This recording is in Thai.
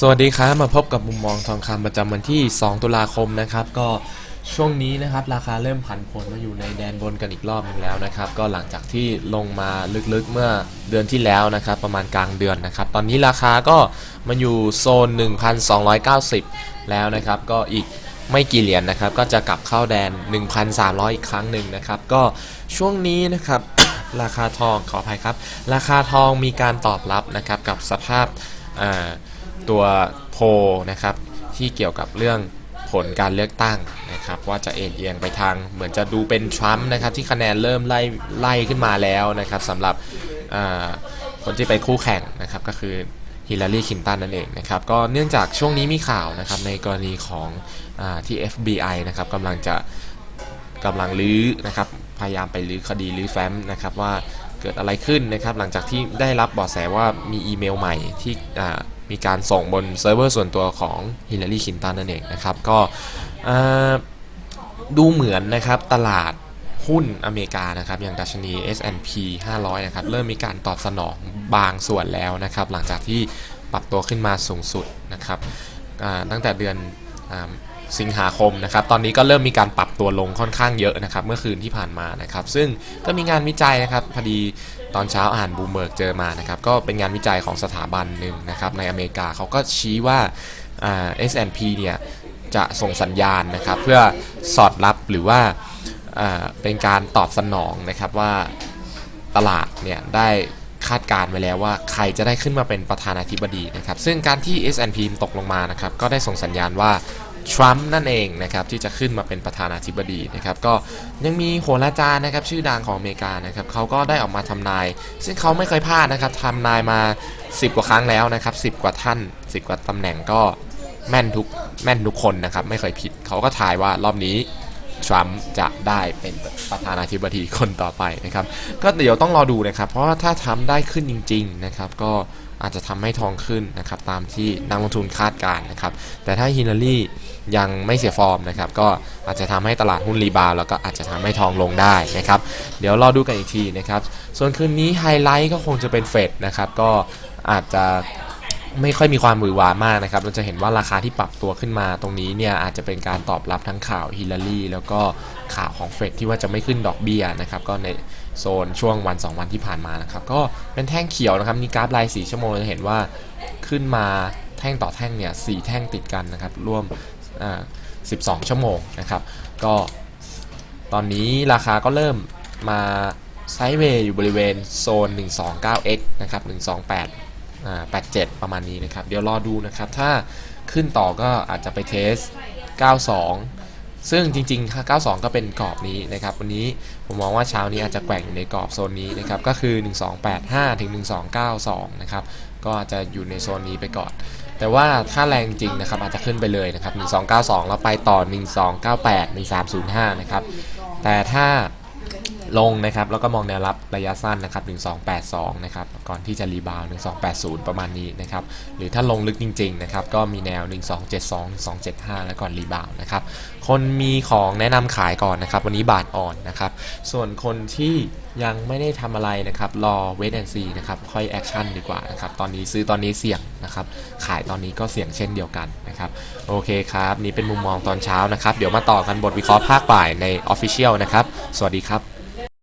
สวัสดีครับมาพบกับมุมมองทองคำประจำวันที่ 2 ตุลาคมนะครับ ก็ช่วงนี้นะครับ ราคาเริ่มผันผวนมาอยู่ในแดนบนกันอีกรอบหนึงแล้วนะครับ ก็หลังจากที่ลงมาลึกๆเมื่อเดือนที่แล้วนะครับ ประมาณกลางเดือนนะครับ ตอนนี้ราคาก็มาอยู่โซน 1,290 แล้วนะครับ ก็อีกไม่กี่เหรียญนะครับ ก็จะกลับเข้าแดน 1,300 อีกครั้งหนึ่งนะครับ ก็ช่วงนี้นะครับ ราคาทองขออภัยครับ ราคาทองมีการตอบรับนะครับกับสภาพอ่า ตัวโพลนะครับที่เกี่ยวกับเรื่องผลการเลือกตั้งนะครับว่าจะเอ็นเอียงไปทางเหมือนจะดูเป็นทรัมป์นะครับที่คะแนนเริ่มไล่ไล่ขึ้นมาแล้วนะครับสำหรับคนที่ไปคู่แข่งนะครับก็คือฮิลลารีคินตันนั่นเองนะครับก็เนื่องจากช่วงนี้มีข่าวนะครับในกรณีของอที่ FBI นะครับกำลังจะกำลังลื้อนะครับพยายามไปลื้อคดีลื้อแฟ้มนะครับว่าเกิดอะไรขึ้นนะครับหลังจากที่ได้รับเบาะแสว่ามีอีเมลใหม่ที่ มีการส่งบนเซิร์ฟเวอร์ส่วนตัวของฮิลลารีคินตันนั่นเองนะครับ ก็ดูเหมือนนะครับตลาดหุ้นอเมริกานะครับอย่างดัชนี S&P 500 นะครับ เริ่มมีการตอบสนองบางส่วนแล้วนะครับ หลังจากที่ปรับตัวขึ้นมาสูงสุดนะครับตั้งแต่เดือนอสิงหาคมนะครับ ตอนนี้ก็เริ่มมีการปรับตัวลงค่อนข้างเยอะนะครับ เมื่อคืนที่ผ่านมานะครับ ซึ่งก็มีงานวิจัยนะครับ พอดี ตอนเช้าอ่านบูมเบิร์กเจอมานะครับก็เป็นงานวิจัยของสถาบันหนึ่งนะครับในอเมริกาเขาก็ชี้ว่าอ่า S&P เนี่ยจะส่งสัญญาณนะครับเพื่อสอดรับหรือว่าอ่าเป็นการตอบสนองนะครับว่าตลาดเนี่ยได้คาดการณ์ไว้แล้วว่าใครจะได้ขึ้นมาเป็นประธานาธิบดีนะครับซึ่งการที่ S&P ตกลงมานะครับก็ได้ส่งสัญญาณว่า ทรัมป์นั่นเองนะครับที่จะขึ้นมาเป็นประธานาธิบดีนะครับก็ยังมีโหราจารย์นะครับชื่อดังของอเมริกานะครับเขาก็ได้ออกมาทำนาย ซึ่งเขาไม่เคยพลาดนะครับทำนายมา 10 กว่าครั้งแล้วนะครับ10 กว่าท่าน 10 กว่าตำแหน่งก็แม่นทุกแม่นทุกคนนะครับไม่เคยผิดเขาก็ทายว่ารอบนี้ทรัมป์จะได้เป็นประธานาธิบดีคนต่อไปนะครับก็เดี๋ยวต้องรอดูนะครับ เพราะว่าถ้าทำได้ขึ้นจริง ๆ นะครับ ก็ อาจจะทำให้ทองขึ้นนะครับตามที่นักลงทุนคาดการนะครับแต่ถ้าฮิลลารียังไม่เสียฟอร์มนะครับก็อาจจะทำให้ตลาดหุ้นรีบาวด์แล้วก็อาจจะทำให้ทองลงได้นะครับเดี๋ยวรอดูกันอีกทีนะครับส่วนคืนนี้ไฮไลท์ก็คงจะเป็นเฟดนะครับก็อาจจะ ไม่ค่อยมีความหวือหวามากนะครับ เราจะเห็นว่าราคาที่ปรับตัวขึ้นมาตรงนี้เนี่ยอาจจะเป็นการตอบรับทั้งข่าวฮิลลารีแล้วก็ข่าวของเฟดที่ว่าจะไม่ขึ้นดอกเบี้ยนะครับ ก็ในโซนช่วงวัน 2 วันที่ผ่านมานะครับ ก็เป็นแท่งเขียวนะครับนี่กราฟราย4ชั่วโมงจะเห็นว่าขึ้นมาแท่งต่อแท่งเนี่ยสแท่งติดกันนะครับร่วมอ่า12 ชั่วโมงนะครับ ก็ตอนนี้ราคาก็เริ่มมาไซด์เวย์อยู่บริเวณโซน 129x นะครับ 128อ่า 87 ประมาณนี้นะครับ เดี๋ยวรอดูนะครับ ถ้าขึ้นต่อก็อาจจะไปเทส 92 ซึ่งจริงๆค่า92 ก็เป็นกรอบนี้นะครับ วันนี้ผมมองว่าเช้านี้อาจจะแกว่งอยู่ในกรอบโซนนี้นะครับ ก็คือ 1285 ถึง 1292 นะครับ ก็อาจจะอยู่ในโซนนี้ไปก่อน แต่ว่าถ้าแรงจริงนะครับ อาจจะขึ้นไปเลยนะครับ 1292 แล้วไปต่อ 1298 1305 นะครับ แต่ถ้า ลงนะครับ แล้วก็มองแนวรับระยะสั้นนะครับ 1282 นะครับ ก่อนที่จะรีบาวด์1280 ประมาณนี้นะครับ หรือถ้าลงลึกจริงๆนะครับ ก็มีแนว 1272 1275 แล้วก่อนรีบาวนะครับ คนมีของแนะนำขายก่อนนะครับ วันนี้บาทอ่อนนะครับ ส่วนคนที่ยังไม่ได้ทำอะไรนะครับ รอเวทแอนซีนะครับ ค่อยแอคชั่นดีกว่านะครับ ตอนนี้ซื้อตอนนี้เสี่ยงนะครับ ขายตอนนี้ก็เสี่ยงเช่นเดียวกันนะครับ โอเคครับ นี่เป็นมุมมองตอนเช้านะครับ เดี๋ยวมาต่อกันบทวิเคราะห์ภาคบ่ายใน Official นะครับ สวัสดีครับ